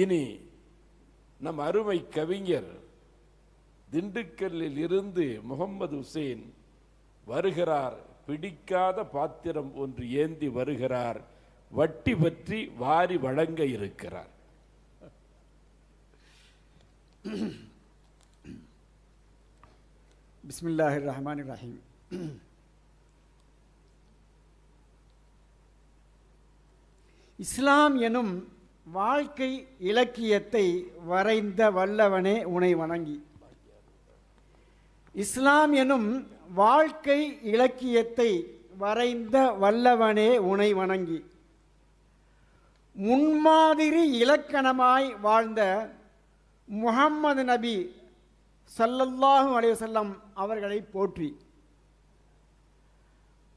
இனி நம் அருமை கவிஞர் திண்டுக்கல்லில் இருந்து முகமது ஹுசேன் வருகிறார். பிடிக்காத பாத்திரம் ஒன்று ஏந்தி வருகிறார். வட்டி பற்றி வாரி வழங்க இருக்கிறார். பிஸ்மில்லாஹி ரஹ்மான் ரஹீம் இஸ்லாம் எனும் வாழ்க்கை இலக்கியத்தை வரைந்த வல்லவனே உனை வணங்கி. இஸ்லாம் எனும் வாழ்க்கை இலக்கியத்தை வரைந்த வல்லவனே உனை வணங்கி. முன்மாதிரி இலக்கணமாய் வாழ்ந்த முகம்மது நபி சல்லல்லாஹு அலைவசல்லம் அவர்களை போற்றி.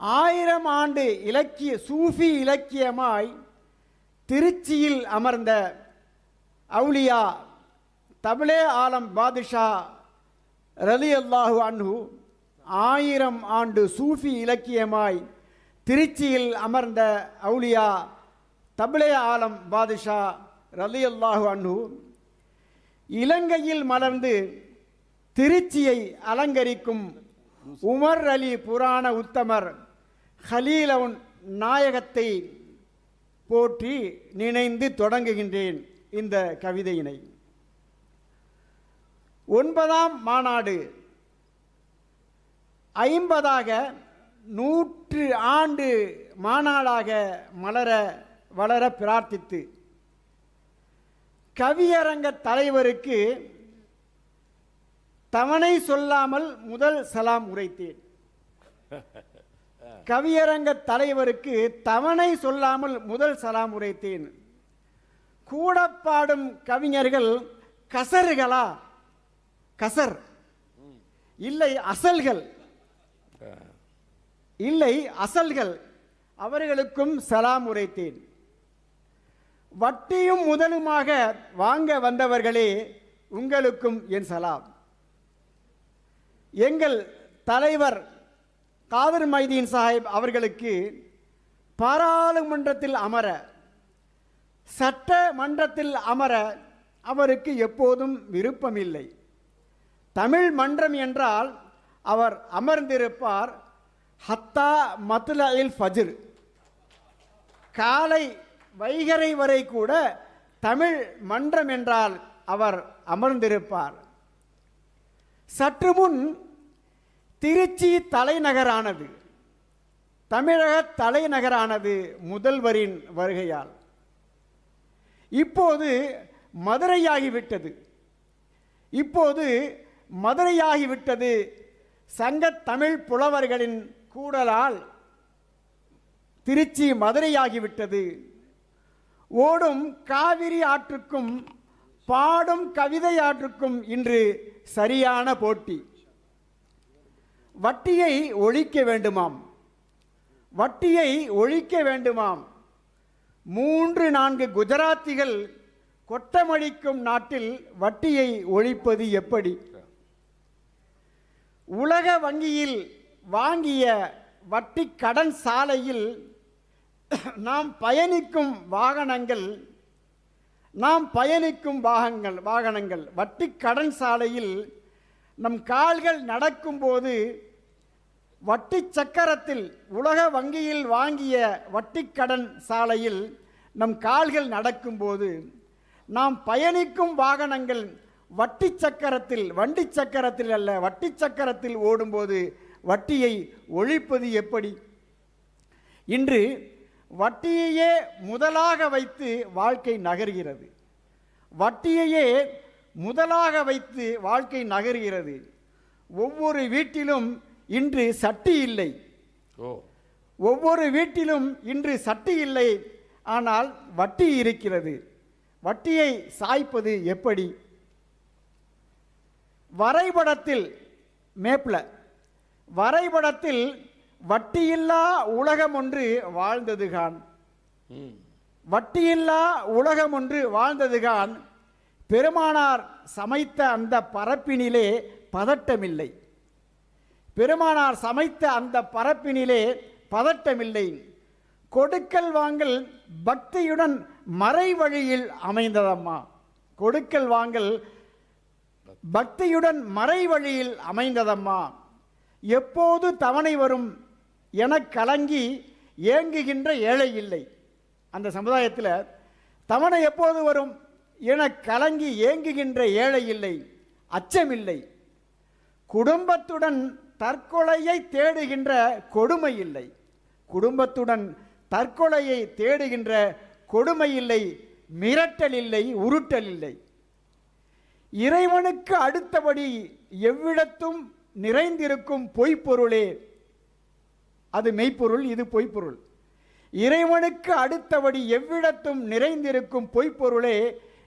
ஆயிரம் ஆண்டு இலக்கிய சூஃபி இலக்கியமாய் திருச்சியில் அமர்ந்த அவுலியா தபிலே ஆலம் பாதுஷா ரலி அல்லாஹு அன்ஹு ஆயிரம் ஆண்டு சூஃபி இலக்கியமாய் திருச்சியில் அமர்ந்த அவுலியா தபிலே ஆலம் பாதுஷா ரலி அல்லாஹு அன்ஹு இலங்கையில் மலர்ந்து திருச்சியை அலங்கரிக்கும் உமர் அலி புராண உத்தமர் ஹலீலவுன் நாயகத்தை போற்றி நினைந்து தொடங்குகின்றேன் இந்த கவிதையினை. ஒன்பதாம் மாநாடு ஐம்பதாக நூற்று ஆண்டு மாநாடாக மலர வளர பிரார்த்தித்து கவியரங்க தலைவருக்கு தவணை சொல்லாமல் முதல் சலாம் உரைத்தேன். கவியரங்க தலைவருக்கு தவணை சொல்லாமல் முதல் சலாம் உரைத்தேன். கூட பாடும் கவிஞர்கள் கசறுகளா கசர். இல்லை அசல்கள். இல்லை அசல்கள். அவர்களுக்கும் சலாம் உரைத்தேன். வட்டியும் முதலுமாக வாங்க வந்தவர்களே உங்களுக்கும் என் சலாம். எங்கள் தலைவர் காதர் மைதீன் சாஹிப் அவர்களுக்கு பாராளுமன்றத்தில் அமர சட்டமன்றத்தில் அமர அவருக்கு எப்போதும் விருப்பமில்லை. தமிழ் மன்றம் என்றால் அவர் அமர்ந்திருப்பார் ஹத்தா மத்லஇல் ஃபஜ்ர். காலை வைகரை வரை கூட தமிழ் மன்றம் என்றால் அவர் அமர்ந்திருப்பார். சற்று முன் திருச்சி தலைநகரானது. தமிழக தலைநகரானது முதல்வரின் வருகையால். இப்போது மதுரையாகிவிட்டது. இப்போது மதுரையாகிவிட்டது சங்க தமிழ் புலவர்களின் கூடலால். திருச்சி மதுரையாகிவிட்டது. ஓடும் காவிரி ஆற்றுக்கும் பாடும் கவிதை ஆற்றுக்கும் இன்று சரியான போட்டி. வட்டியை ஒழிக்க வேண்டுமாம். வட்டியை ஒழிக்க வேண்டுமாம். மூன்று நான்கு குஜராத்திகள் கொட்டமடிக்கும் நாட்டில் வட்டியை ஒழிப்பது எப்படி? உலக வங்கியில் வாங்கிய வட்டி கடன் சாலையில் நாம் பயணிக்கும் வாகனங்கள் நாம் பயணிக்கும் வாகனங்கள் வாகனங்கள் வட்டி கடன் சாலையில் நம் கால்கள் நடக்கும்போது வட்டி சக்கரத்தில் உலக வங்கியில் வாங்கிய வட்டிக்கடன் சாலையில் நம் கால்கள் நடக்கும்போது நாம் பயணிக்கும் வாகனங்கள் வட்டி சக்கரத்தில் வண்டி சக்கரத்தில் அல்ல வட்டி சக்கரத்தில் ஓடும்போது வட்டியை ஒழிப்பது எப்படி? இன்று வட்டியையே முதலாக வைத்து வாழ்க்கை நகர்கிறது. வட்டியையே முதலாக வைத்து வாழ்க்கை நகர்கிறது. ஒவ்வொரு வீட்டிலும் இன்று சட்டி இல்லை. ஒவ்வொரு வீட்டிலும் இன்று சட்டி இல்லை. ஆனால் வட்டி இருக்கிறது. வட்டியை சாய்ப்பது எப்படி? வரைபடத்தில் மேப்ல. வரைபடத்தில் வட்டியில்லா உலகம் ஒன்று வாழ்ந்ததுகான். வட்டியில்லா உலகம் ஒன்று வாழ்ந்ததுகான். பெருமானார் சமைத்த அந்த பரப்பினிலே பதட்டமில்லை. பெருமானார் சமைத்த அந்த பரப்பினிலே பதட்டமில்லை. கொடுக்கல் வாங்கல் பக்தியுடன் மறை வழியில் அமைந்ததம்மா. கொடுக்கல் வாங்கல் பக்தியுடன் மறை வழியில் அமைந்ததம்மா. எப்போது தவணை வரும் என கலங்கி ஏங்குகின்ற ஏழை இல்லை. அந்த சமுதாயத்தில் தவணை எப்போது வரும்? என கலங்கி ஏங்குகின்ற ஏழை இல்லை அச்சமில்லை. குடும்பத்துடன் தற்கொலையை தேடுகின்ற கொடுமை இல்லை குடும்பத்துடன் தற்கொலையை தேடுகின்ற கொடுமை இல்லை மிரட்டல் இல்லை உருட்டல் இல்லை இறைவனுக்கு அடுத்தபடி எவ்விடத்தும் நிறைந்திருக்கும் பொய்ப்பொருளே அது மெய்ப்பொருள் இது பொய்ப்பொருள். இறைவனுக்கு அடுத்தபடி எவ்விடத்தும் நிறைந்திருக்கும் பொய்ப்பொருளே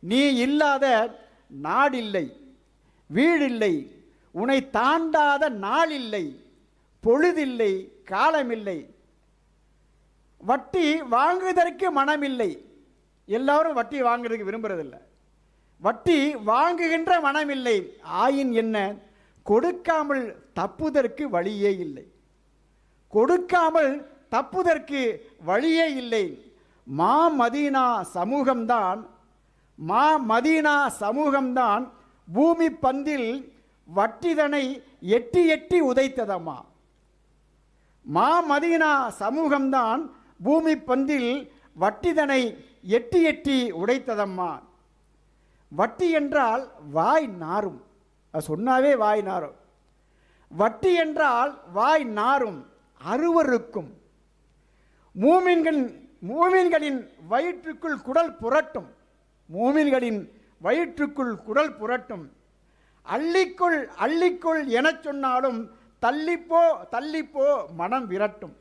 நீ இல்லாத நாடில்லை வீடில்லை உன்னை தாண்டாத நாள் இல்லை பொழுதில்லை காலமில்லை. வட்டி வாங்குவதற்கு மனமில்லை. எல்லாரும் வட்டி வாங்குறதுக்கு விரும்புறதில்ல. வட்டி வாங்குகின்ற மனமில்லை. ஆயின் என்ன? கொடுக்காமல் தப்புதற்கு வழியே இல்லை. கொடுக்காமல் தப்புதற்கு வழியே இல்லை. மா மதீனா சமூகம்தான் மா மதீனா சமூகம்தான் பூமி பந்தில் வட்டிதனை எட்டி எட்டி உதைத்ததம்மா. மா மதீனா சமூகம்தான் பூமி பந்தில் வட்டிதனை எட்டி எட்டி உடைத்ததம்மா. வட்டி என்றால் வாய் நாரும். அது சொன்னாவே வாய் நாரும். வட்டி என்றால் வாய் நாரும் அருவருக்கும் மூமின்கள் மூமின்களின் வயிற்றுக்குள் குடல் புரட்டும். மூமின்களின் வயிற்றுக்குள் குடல் புரட்டும். அள்ளிக்குள் அள்ளிக்குள் எனச் சொன்னாலும் தள்ளிப்போ தள்ளிப்போ மனம் விரட்டும்.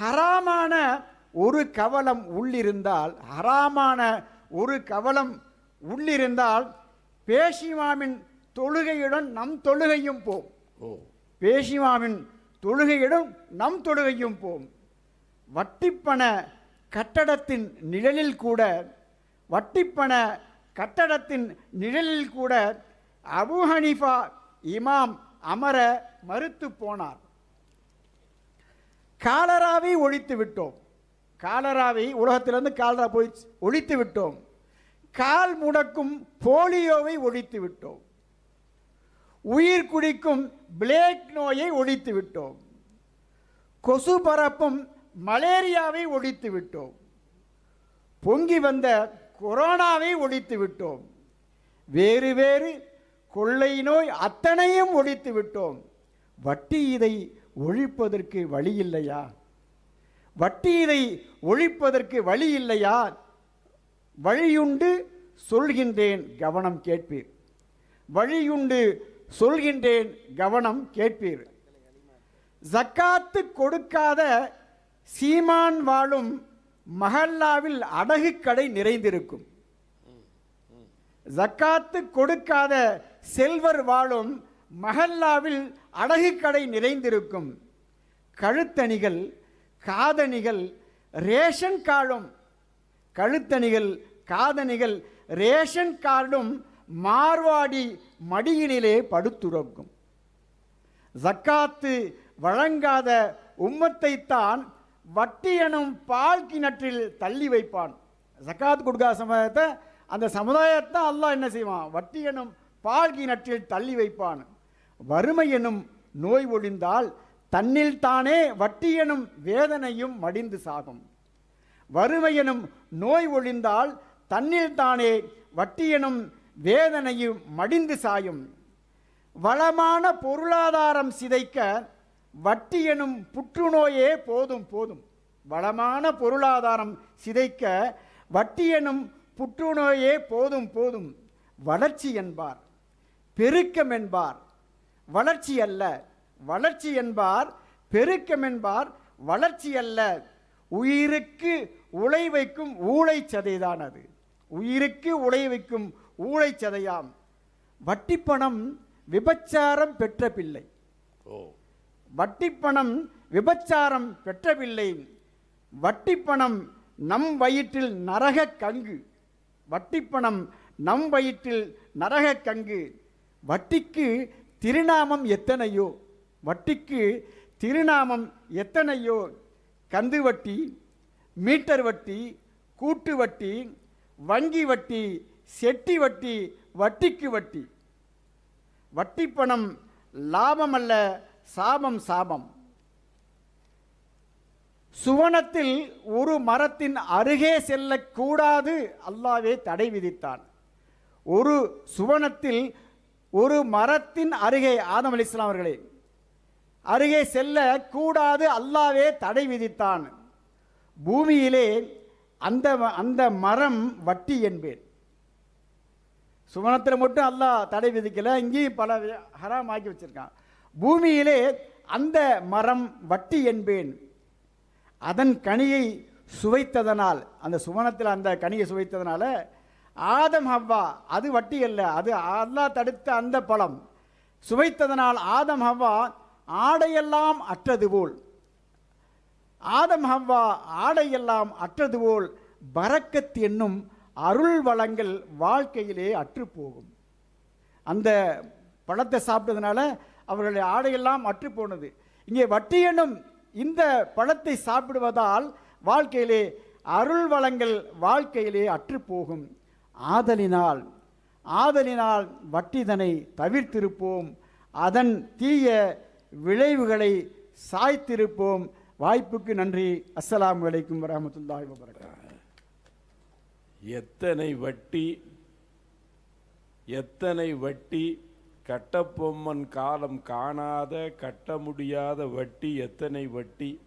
ஹராமான ஒரு கவலம் உள்ளிருந்தால் ஹராமான ஒரு கவலம் உள்ளிருந்தால் பேஷிமாமின் தொழுகையுடன் நம் தொழுகையும் போம். ஓ. பேஷிமாவின் தொழுகையிடும் நம் தொழுகையும் போம். வட்டிப்பண கட்டடத்தின் நிழலில் கூட வட்டிப்பண கட்டடத்தின் நிழலில் கூட அபு ஹனிஃபா இமாம் அமர மறுத்து போனார். காலராவை ஒழித்து விட்டோம். காலராவை உலகத்திலிருந்து காலரா போய் ஒழித்து விட்டோம். கால் முடக்கும் போலியோவை ஒழித்து விட்டோம். உயிர் குடிக்கும் பிளேக் நோயை ஒழித்து விட்டோம். கொசு பரப்பும் மலேரியாவை ஒழித்து விட்டோம். பொங்கி வந்த கொரோனாவை ஒழித்து விட்டோம். வேறு வேறு கொள்ளை நோய் அத்தனையும் ஒழித்து விட்டோம். வட்டி இதை ஒழிப்பதற்கு வழி இல்லையா? வட்டி இதை ஒழிப்பதற்கு வழி இல்லையா? வழியுண்டு சொல்கின்றேன் கவனம் கேட்பீர். வழியுண்டு சொல்கின்றேன் கவனம் கேட்பீர். ஜக்காத்து கொடுக்காத சீமான் வாழும் மஹல்லாவில் அடகு கடை நிறைந்திருக்கும். ஜக்காத்து கொடுக்காத செல்வர் வாழும் மஹல்லாவில் அடகு கடை நிறைந்திருக்கும். கழுத்தணிகள் காதணிகள் ரேஷன் கார்டும் கழுத்தணிகள் காதணிகள் ரேஷன் கார்டும் மார்வாடி மடியினிலே படுத்துறக்கும். ஜக்காத்து வழங்காத உம்மத்தைத்தான் வட்டி எனும் பால் கிணற்றில் தள்ளி வைப்பான். ஜக்காத் கொடுக்காத சமுதாயத்தை அந்த சமுதாயத்தை அல்லாஹ் என்ன செய்வான்? வட்டி எனும் பால் கிணற்றில் தள்ளி வைப்பான். வறுமை எனும் நோய் ஒழிந்தால் தன்னில் தானே வட்டி எனும் வேதனையும் மடிந்து சாகும். வறுமை எனும் நோய் ஒழிந்தால் தன்னில் தானே வட்டி எனும் வேதனையும் மடிந்து சாயும். வளமான பொருளாதாரம் சிதைக்க வட்டி எனும் புற்றுநோயே போதும் போதும். வளமான பொருளாதாரம் சிதைக்க வட்டி எனும் புற்றுநோயே போதும் போதும். வளர்ச்சி என்பார். பெருக்கம் என்பார். வளர்ச்சி அல்ல. வளர்ச்சி என்பார் பெருக்கம் என்பார் வளர்ச்சி அல்ல. உயிருக்கு உழை வைக்கும் ஊழைச் சதைதான் அது. உயிருக்கு உழை வைக்கும் ஊழை சதையாம். வட்டிப்பணம் விபச்சாரம் பெற்ற பிள்ளை. ஓ. வட்டிப்பணம் விபச்சாரம் பெற்ற பிள்ளை வட்டிப்பணம் நம் வயிற்றில் நரக கங்கு. வட்டிப்பணம் நம் வயிற்றில் நரக கங்கு. வட்டிக்கு திருநாமம் எத்தனையோ? வட்டிக்கு திருநாமம் எத்தனையோ? கந்து வட்டி மீட்டர் வட்டி கூட்டு வட்டி வங்கி வட்டி செட்டி வட்டி வட்டிக்கு வட்டி. வட்டி பணம் சாபம் சாபம். சுவனத்தில் ஒரு மரத்தின் அருகே செல்லக்கூடாது அல்லாவே தடை விதித்தான். ஒரு சுவனத்தில் ஒரு மரத்தின் அருகே ஆதம் அலி அவர்களே அருகே செல்ல கூடாது அல்லாவே தடை விதித்தான். பூமியிலே அந்த அந்த மரம் வட்டி என்பேன். சுவனத்தில் மட்டும் அல்லாஹ் தடை விதிக்கல இங்கேயும் பல ஹராம் ஆக்கி வச்சிருக்கான். பூமியிலே அந்த மரம் வட்டி என்பேன். அதன் கனியை சுவைத்ததனால் அந்த சுவனத்தில் அந்த கனியை சுவைத்ததனால ஆதம் ஹவ்வா அது வட்டி அல்ல அது அல்லா தடுத்த அந்த பழம். சுவைத்ததனால் ஆதம் ஹவ்வா ஆடையெல்லாம் அற்றது போல். ஆதம் ஹவ்வா ஆடையெல்லாம் அற்றது போல் பரக்கத் என்னும் அருள் வளங்கள் வாழ்க்கையிலே அற்றுப்போகும். அந்த பழத்தை சாப்பிட்டதுனால அவர்களுடைய ஆடையெல்லாம் அற்று போனது இங்கே வட்டி இந்த பழத்தை சாப்பிடுவதால் வாழ்க்கையிலே அருள் வளங்கள் வாழ்க்கையிலே அற்று போகும் ஆதலினால் ஆதலினால் வட்டிதனை தவிர்த்திருப்போம். அதன் தீய விளைவுகளை சாய்த்திருப்போம். வாய்ப்புக்கு நன்றி. அஸ்லாம் வலைக்கும் வரமத்துல்லாய் எத்தனை வட்டி எத்தனை வட்டி கட்டப்பொம்மன் காலம் காணாத கட்ட முடியாத வட்டி எத்தனை வட்டி?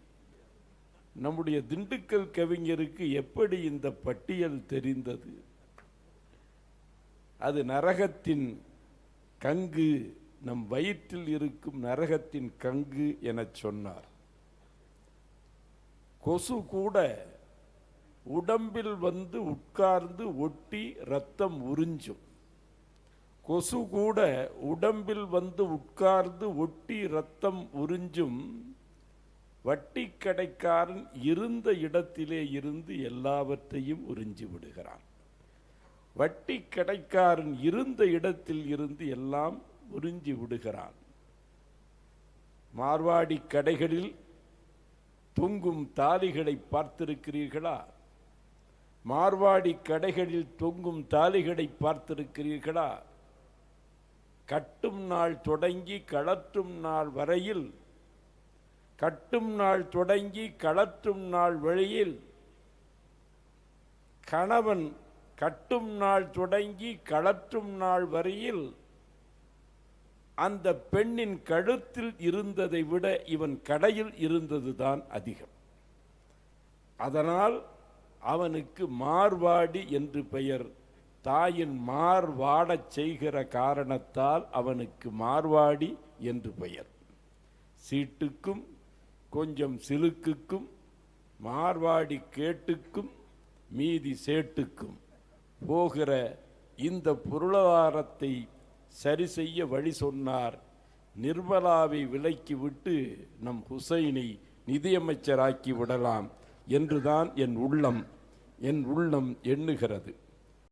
நம்முடைய திண்டுக்கல் கவிஞருக்கு எப்படி இந்த பட்டியல் தெரிந்தது? அது நரகத்தின் கங்கு நம் வயிற்றில் இருக்கும் நரகத்தின் கங்கு எனச் சொன்னார். கொசு கூட உடம்பில் வந்து உட்கார்ந்து ஒட்டி ரத்தம் உறிஞ்சும். கொசு கூட உடம்பில் வந்து உட்கார்ந்து ஒட்டி ரத்தம் உறிஞ்சும் வட்டி கடைக்காரன் இருந்த இடத்திலே இருந்து எல்லாவற்றையும் உறிஞ்சி விடுகிறான். வட்டி கடைக்காரன் இருந்த இடத்தில் இருந்து எல்லாம் உறிஞ்சி விடுகிறான். மார்வாடி கடைகளில் தொங்கும் தாலிகளை பார்த்திருக்கிறீர்களா? மார்வாடி கடைகளில் தொங்கும் தாலிகளை பார்த்திருக்கிறீர்களா? கட்டும் நாள் தொடங்கி களற்றும் நாள் வரையில் கட்டும் நாள் தொடங்கி களற்றும் நாள் வழியில் கணவன் கட்டும் நாள் தொடங்கி களற்றும் நாள் வரையில் அந்த பெண்ணின் கழுத்தில் இருந்ததை விட இவன் கடையில் இருந்ததுதான் அதிகம். அதனால் அவனுக்கு மார்வாடி என்று பெயர். தாயின் மார்வாடச் செய்கிற காரணத்தால் அவனுக்கு மார்வாடி என்று பெயர். சீட்டுக்கும் கொஞ்சம் சிலுக்குக்கும் மார்வாடி கேட்டுக்கும் மீதி சேட்டுக்கும் போகிற இந்த பொருளாதாரத்தை சரி செய்ய வழி சொன்னார். நிர்மலாவை விலக்கி விட்டு நம் ஹுசைனை நிதியமைச்சராக்கி விடலாம் என்றுதான் என் உள்ளம் என் உள்ளம் எண்ணுகிறது.